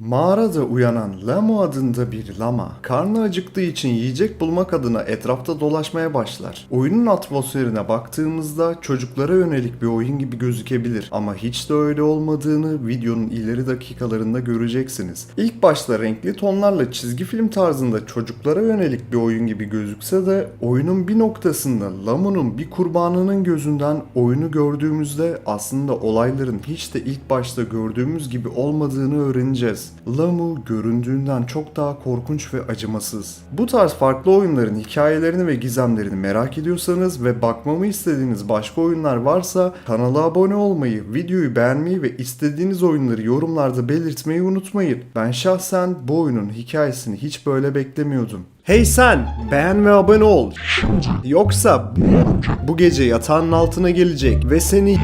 Mağarada uyanan Lamo adında bir lama, karnı acıktığı için yiyecek bulmak adına etrafta dolaşmaya başlar. Oyunun atmosferine baktığımızda çocuklara yönelik bir oyun gibi gözükebilir ama hiç de öyle olmadığını videonun ileri dakikalarında göreceksiniz. İlk başta renkli tonlarla çizgi film tarzında çocuklara yönelik bir oyun gibi gözükse de oyunun bir noktasında Lamu'nun bir kurbanının gözünden oyunu gördüğümüzde aslında olayların hiç de ilk başta gördüğümüz gibi olmadığını öğreneceğiz. Lamu göründüğünden çok daha korkunç ve acımasız. Bu tarz farklı oyunların hikayelerini ve gizemlerini merak ediyorsanız ve bakmamı istediğiniz başka oyunlar varsa kanala abone olmayı, videoyu beğenmeyi ve istediğiniz oyunları yorumlarda belirtmeyi unutmayın. Ben şahsen bu oyunun hikayesini hiç böyle beklemiyordum. Hey sen! Beğen ve abone ol. Yoksa bu gece yatağın altına gelecek ve seni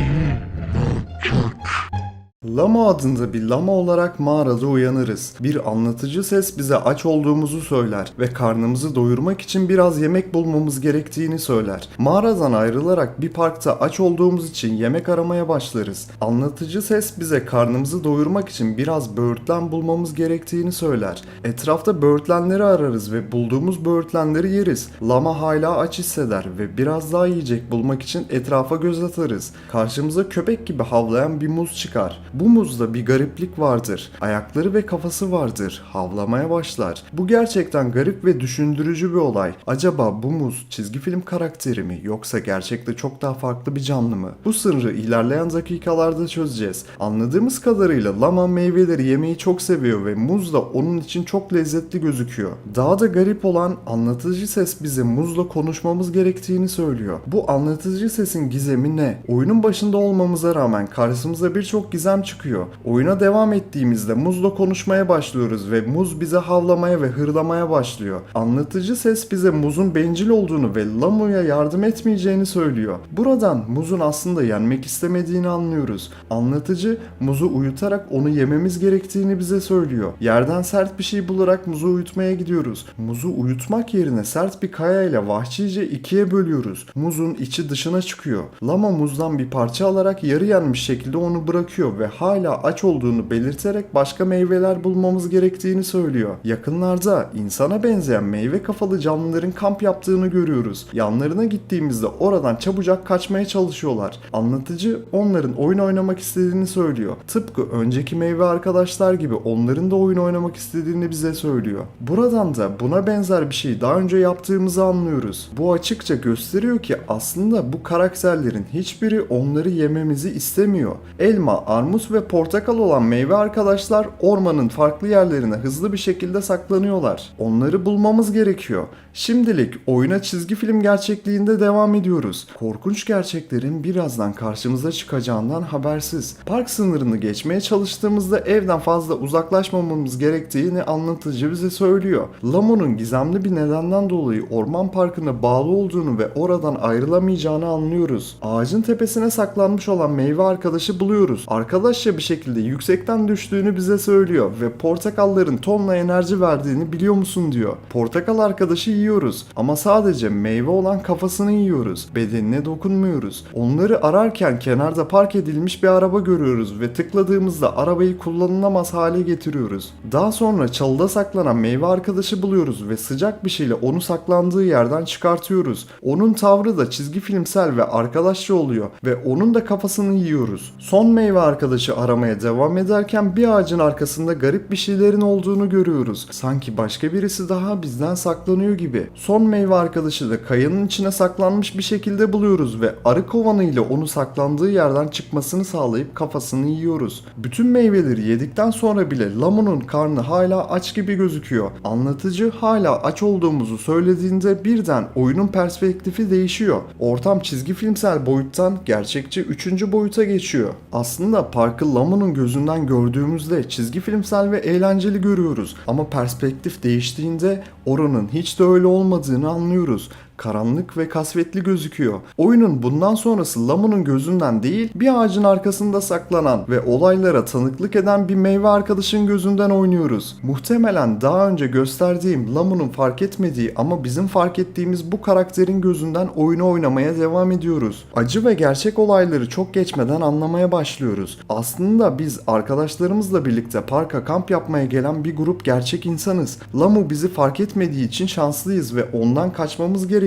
Lama adında bir lama olarak mağarada uyanırız. Bir anlatıcı ses bize aç olduğumuzu söyler ve karnımızı doyurmak için biraz yemek bulmamız gerektiğini söyler. Mağaradan ayrılarak bir parkta aç olduğumuz için yemek aramaya başlarız. Anlatıcı ses bize karnımızı doyurmak için biraz böğürtlen bulmamız gerektiğini söyler. Etrafta böğürtlenleri ararız ve bulduğumuz böğürtlenleri yeriz. Lama hala aç hisseder ve biraz daha yiyecek bulmak için etrafa göz atarız. Karşımıza köpek gibi havlayan bir muz çıkar. Bu muzda bir gariplik vardır. Ayakları ve kafası vardır. Havlamaya başlar. Bu gerçekten garip ve düşündürücü bir olay. Acaba bu muz çizgi film karakteri mi yoksa gerçekte çok daha farklı bir canlı mı? Bu sırrı ilerleyen dakikalarda çözeceğiz. Anladığımız kadarıyla lama meyveleri yemeyi çok seviyor ve muz da onun için çok lezzetli gözüküyor. Daha da garip olan anlatıcı ses bize muzla konuşmamız gerektiğini söylüyor. Bu anlatıcı sesin gizemi ne? Oyunun başında olmamıza rağmen karşımıza birçok gizem çıkıyor. Oyuna devam ettiğimizde muzla konuşmaya başlıyoruz ve muz bize havlamaya ve hırlamaya başlıyor. Anlatıcı ses bize muzun bencil olduğunu ve Lamu'ya yardım etmeyeceğini söylüyor. Buradan muzun aslında yenmek istemediğini anlıyoruz. Anlatıcı muzu uyutarak onu yememiz gerektiğini bize söylüyor. Yerden sert bir şey bularak muzu uyutmaya gidiyoruz. Muzu uyutmak yerine sert bir kaya ile vahşice ikiye bölüyoruz. Muzun içi dışına çıkıyor. Lama muzdan bir parça alarak yarı yenmiş şekilde onu bırakıyor ve hala aç olduğunu belirterek başka meyveler bulmamız gerektiğini söylüyor. Yakınlarda insana benzeyen meyve kafalı canlıların kamp yaptığını görüyoruz. Yanlarına gittiğimizde oradan çabucak kaçmaya çalışıyorlar. Anlatıcı onların oyun oynamak istediğini söylüyor. Tıpkı önceki meyve arkadaşlar gibi onların da oyun oynamak istediğini bize söylüyor. Buradan da buna benzer bir şey daha önce yaptığımızı anlıyoruz. Bu açıkça gösteriyor ki aslında bu karakterlerin hiçbiri onları yememizi istemiyor. Elma, armut ve portakal olan meyve arkadaşlar ormanın farklı yerlerine hızlı bir şekilde saklanıyorlar. Onları bulmamız gerekiyor. Şimdilik oyuna çizgi film gerçekliğinde devam ediyoruz. Korkunç gerçeklerin birazdan karşımıza çıkacağından habersiz. Park sınırını geçmeye çalıştığımızda evden fazla uzaklaşmamamız gerektiğini anlatıcı bize söylüyor. Lamo'nun gizemli bir nedenden dolayı orman parkına bağlı olduğunu ve oradan ayrılamayacağını anlıyoruz. Ağacın tepesine saklanmış olan meyve arkadaşı buluyoruz. Arkadaşça bir şekilde yüksekten düştüğünü bize söylüyor ve portakalların tonla enerji verdiğini biliyor musun diyor. Portakal arkadaşı yiyoruz ama sadece meyve olan kafasını yiyoruz. Bedenine dokunmuyoruz. Onları ararken kenarda park edilmiş bir araba görüyoruz ve tıkladığımızda arabayı kullanılamaz hale getiriyoruz. Daha sonra çalıda saklanan meyve arkadaşı buluyoruz ve sıcak bir şeyle onu saklandığı yerden çıkartıyoruz. Onun tavrı da çizgi filmsel ve arkadaşça oluyor ve onun da kafasını yiyoruz. Son meyve arkadaşı aramaya devam ederken bir ağacın arkasında garip bir şeylerin olduğunu görüyoruz. Sanki başka birisi daha bizden saklanıyor gibi. Son meyve arkadaşı da kayanın içine saklanmış bir şekilde buluyoruz ve arı kovanı ile onu saklandığı yerden çıkmasını sağlayıp kafasını yiyoruz. Bütün meyveleri yedikten sonra bile Lamu'nun karnı hala aç gibi gözüküyor. Anlatıcı hala aç olduğumuzu söylediğinde birden oyunun perspektifi değişiyor. Ortam çizgi filmsel boyuttan gerçekçi 3. boyuta geçiyor. Aslında parkı Lamu'nun gözünden gördüğümüzde çizgi filmsel ve eğlenceli görüyoruz. Ama perspektif değiştiğinde oranın hiç de öyle olmadığını anlıyoruz. Karanlık ve kasvetli gözüküyor. Oyunun bundan sonrası Lamu'nun gözünden değil bir ağacın arkasında saklanan ve olaylara tanıklık eden bir meyve arkadaşın gözünden oynuyoruz. Muhtemelen daha önce gösterdiğim Lamu'nun fark etmediği ama bizim fark ettiğimiz bu karakterin gözünden oyunu oynamaya devam ediyoruz. Acı ve gerçek olayları çok geçmeden anlamaya başlıyoruz. Aslında biz arkadaşlarımızla birlikte parka kamp yapmaya gelen bir grup gerçek insanız. Lamu bizi fark etmediği için şanslıyız ve ondan kaçmamız gerekiyor.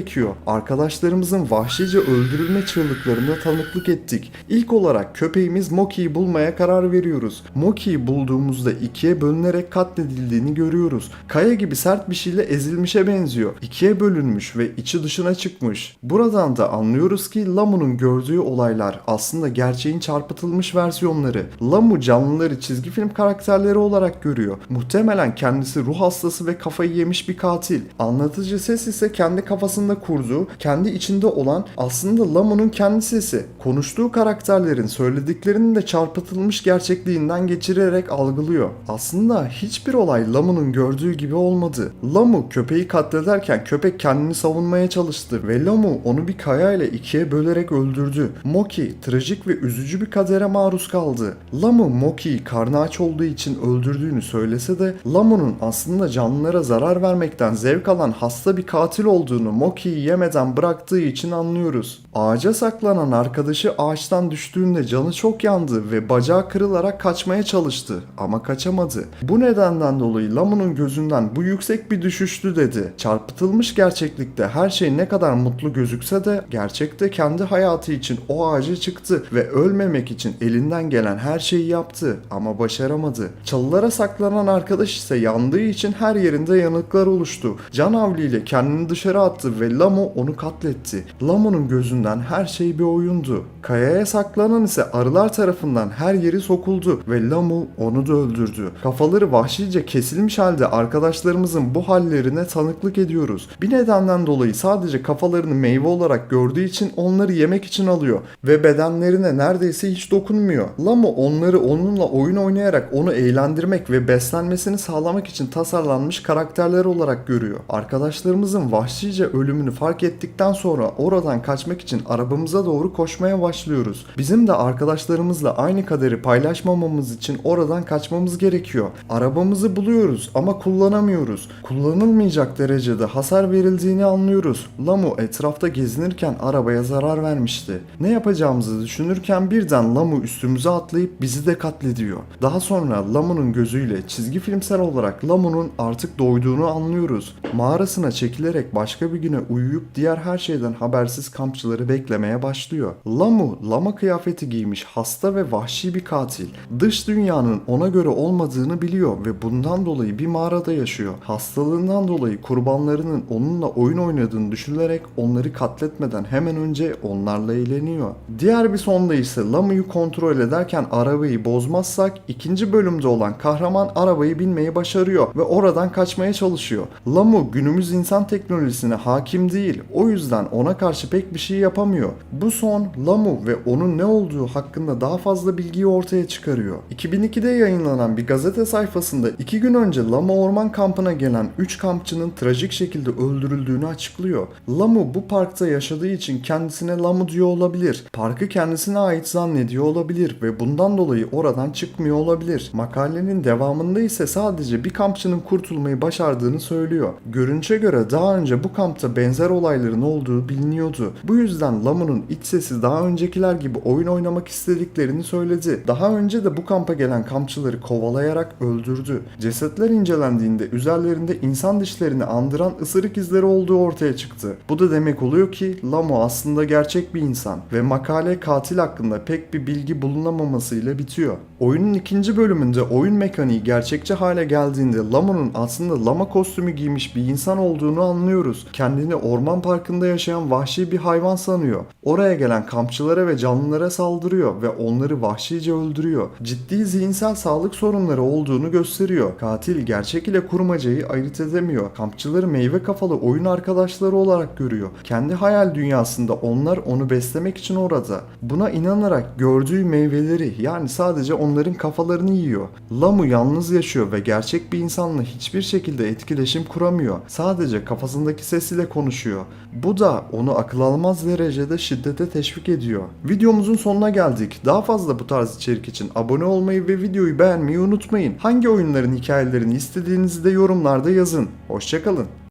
Arkadaşlarımızın vahşice öldürülme çığlıklarına tanıklık ettik. İlk olarak köpeğimiz Moki'yi bulmaya karar veriyoruz. Moki'yi bulduğumuzda ikiye bölünerek katledildiğini görüyoruz. Kaya gibi sert bir şeyle ezilmişe benziyor. İkiye bölünmüş ve içi dışına çıkmış. Buradan da anlıyoruz ki Lamu'nun gördüğü olaylar aslında gerçeğin çarpıtılmış versiyonları. Lamu canlıları çizgi film karakterleri olarak görüyor. Muhtemelen kendisi ruh hastası ve kafayı yemiş bir katil. Anlatıcı ses ise kendi kafasında kurduğu, kendi içinde olan aslında Lamu'nun kendi sesi. Konuştuğu karakterlerin söylediklerinin de çarpıtılmış gerçekliğinden geçirerek algılıyor. Aslında hiçbir olay Lamu'nun gördüğü gibi olmadı. Lamu köpeği katlederken köpek kendini savunmaya çalıştı ve Lamu onu bir kaya ile ikiye bölerek öldürdü. Moki trajik ve üzücü bir kadere maruz kaldı. Lamu Moki'yi karnı aç olduğu için öldürdüğünü söylese de Lamu'nun aslında canlılara zarar vermekten zevk alan hasta bir katil olduğunu Moki'yi yemeden bıraktığı için anlıyoruz. Ağaca saklanan arkadaşı ağaçtan düştüğünde canı çok yandı ve bacağı kırılarak kaçmaya çalıştı ama kaçamadı. Bu nedenden dolayı Lamu'nun gözünden bu yüksek bir düşüştü dedi. Çarpıtılmış gerçeklikte her şey ne kadar mutlu gözükse de gerçekte kendi hayatı için o ağaca çıktı ve ölmemek için elinden gelen her şeyi yaptı ama başaramadı. Çalılara saklanan arkadaş ise yandığı için her yerinde yanıklar oluştu. Can havliyle kendini dışarı attı ve Lamu onu katletti. Lamu'nun gözünden her şey bir oyundu. Kayaya saklanan ise arılar tarafından her yeri sokuldu ve Lamu onu da öldürdü. Kafaları vahşice kesilmiş halde arkadaşlarımızın bu hallerine tanıklık ediyoruz. Bir nedenden dolayı sadece kafalarını meyve olarak gördüğü için onları yemek için alıyor ve bedenlerine neredeyse hiç dokunmuyor. Lamu onları onunla oyun oynayarak onu eğlendirmek ve beslenmesini sağlamak için tasarlanmış karakterler olarak görüyor. Arkadaşlarımızın vahşice ölümünü fark ettikten sonra oradan kaçmak için arabamıza doğru koşmaya başlıyoruz. Bizim de arkadaşlarımızla aynı kaderi paylaşmamamız için oradan kaçmamız gerekiyor. Arabamızı buluyoruz ama kullanamıyoruz. Kullanılmayacak derecede hasar verildiğini anlıyoruz. Lamu etrafta gezinirken arabaya zarar vermişti. Ne yapacağımızı düşünürken birden Lamu üstümüze atlayıp bizi de katlediyor. Daha sonra Lamu'nun gözüyle çizgi filmsel olarak Lamu'nun artık doyduğunu anlıyoruz. Mağarasına çekilerek başka bir güne uyuyup diğer her şeyden habersiz kampçıları beklemeye başlıyor. Lamu, lama kıyafeti giymiş hasta ve vahşi bir katil. Dış dünyanın ona göre olmadığını biliyor ve bundan dolayı bir mağarada yaşıyor. Hastalığından dolayı kurbanlarının onunla oyun oynadığını düşünerek onları katletmeden hemen önce onlarla eğleniyor. Diğer bir sonda ise Lamu'yu kontrol ederken arabayı bozmazsak ikinci bölümde olan kahraman arabayı binmeyi başarıyor ve oradan kaçmaya çalışıyor. Lamu günümüz insan teknolojisine hakim değil. O yüzden ona karşı pek bir şey yapamıyor. Bu son Lamu ve onun ne olduğu hakkında daha fazla bilgiyi ortaya çıkarıyor. 2002'de yayınlanan bir gazete sayfasında 2 gün önce Lamu orman kampına gelen 3 kampçının trajik şekilde öldürüldüğünü açıklıyor. Lamu bu parkta yaşadığı için kendisine Lamu diyor olabilir. Parkı kendisine ait zannediyor olabilir ve bundan dolayı oradan çıkmıyor olabilir. Makalenin devamında ise sadece bir kampçının kurtulmayı başardığını söylüyor. Görünüşe göre daha önce bu kampta benzer olayların olduğu biliniyordu. Bu yüzden Lamu'nun iç sesi daha öncekiler gibi oyun oynamak istediklerini söyledi. Daha önce de bu kampa gelen kampçıları kovalayarak öldürdü. Cesetler incelendiğinde üzerlerinde insan dişlerini andıran ısırık izleri olduğu ortaya çıktı. Bu da demek oluyor ki Lamu aslında gerçek bir insan ve makale katil hakkında pek bir bilgi bulunamamasıyla bitiyor. Oyunun ikinci bölümünde oyun mekaniği gerçekçi hale geldiğinde Lamu'nun aslında lama kostümü giymiş bir insan olduğunu anlıyoruz. Kendini orman parkında yaşayan vahşi bir hayvan sanıyor. Oraya gelen kampçılara ve canlılara saldırıyor ve onları vahşice öldürüyor. Ciddi zihinsel sağlık sorunları olduğunu gösteriyor. Katil gerçek ile kurmacayı ayırt edemiyor. Kampçıları meyve kafalı oyun arkadaşları olarak görüyor. Kendi hayal dünyasında onlar onu beslemek için orada. Buna inanarak gördüğü meyveleri yani sadece onların kafalarını yiyor. Lamu yalnız yaşıyor ve gerçek bir insanla hiçbir şekilde etkileşim kuramıyor. Sadece kafasındaki ses ile konuşuyor. Bu da onu akıl almaz derecede şiddete teşvik ediyor. Videomuzun sonuna geldik. Daha fazla bu tarz içerik için abone olmayı ve videoyu beğenmeyi unutmayın. Hangi oyunların hikayelerini istediğinizi de yorumlarda yazın. Hoşçakalın.